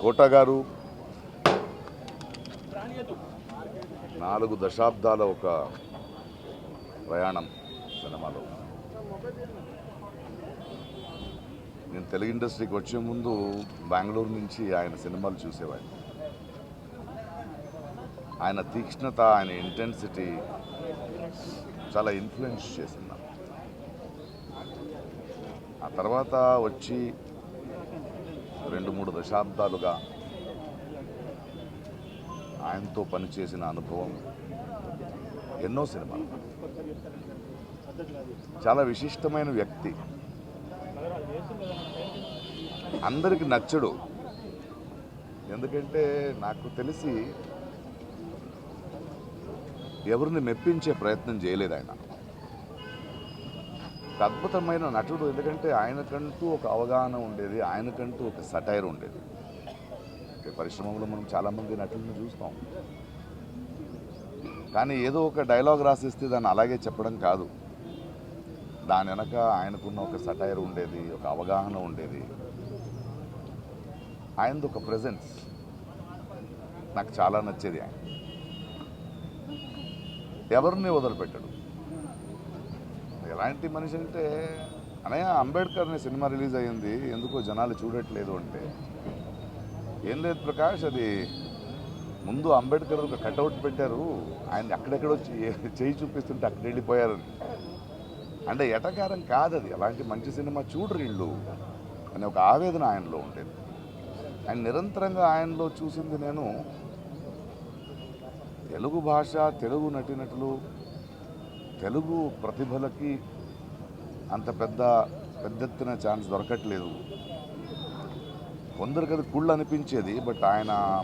కోట గారు నాలుగు దశాబ్దాల ఒక ప్రయాణం సినిమాలో. నేను తెలుగు ఇండస్ట్రీకి వచ్చే ముందు బెంగళూరు నుంచి ఆయన సినిమాలు చూసేవాడిని. ఆయన తీక్ష్ణత ఆయన ఇంటెన్సిటీ చాలా ఇన్ఫ్లుయెన్స్ చేసింది ఆ తర్వాత వచ్చి రెండు మూడు దశాబ్దాలుగా ఆయనతో పనిచేసిన అనుభవం ఎన్నో సినిమాలు. చాలా విశిష్టమైన వ్యక్తి. అందరికి నచ్చడు. ఎందుకంటే నాకు తెలిసి ఎవరిని మెప్పించే ప్రయత్నం చేయలేదు ఆయన. ఒక అద్భుతమైన నటుడు ఎందుకంటే ఆయనకంటూ ఒక అవగాహన ఉండేది ఆయనకంటూ ఒక సటైర్ ఉండేది. అంటే పరిశ్రమలో మనం చాలామంది నటులను చూస్తాం. కానీ ఏదో ఒక డైలాగ్ రాసిస్తే దాన్ని అలాగే చెప్పడం కాదు. దాని వెనక ఆయనకున్న ఒక సటైర్ ఉండేది ఒక అవగాహన ఉండేది. ఆయనది ఒక ప్రజెన్స్ నాకు చాలా నచ్చేది ఆయన. ఎవరిని వదిలిపెట్టాడు? ఎలాంటి మనిషి అంటే అనయ్య అంబేద్కర్ అనే సినిమా రిలీజ్ అయ్యింది. ఎందుకో జనాలు చూడట్లేదు అంటే. ఏం లేదు ప్రకాష్ అది ముందు అంబేద్కర్ ఒక కటౌట్ పెట్టారు. ఆయన అక్కడెక్కడో చేయి చూపిస్తుంటే అక్కడ వెళ్ళిపోయారని. అంటే ఎటకారం కాదు అది అలాంటి మంచి సినిమా చూడరు ఇళ్ళు అనే ఒక ఆవేదన ఆయనలో ఉండేది. ఆయన నిరంతరంగా ఆయనలో చూసింది నేను. తెలుగు భాష తెలుగు నటినటులు తెలుగు ప్రతిభలకి అంత పెద్ద పెద్ద ఎత్తున ఛాన్స్ దొరకట్లేదు. కొందరికి అది కుళ్ళు అనిపించేది బట్ ఆయన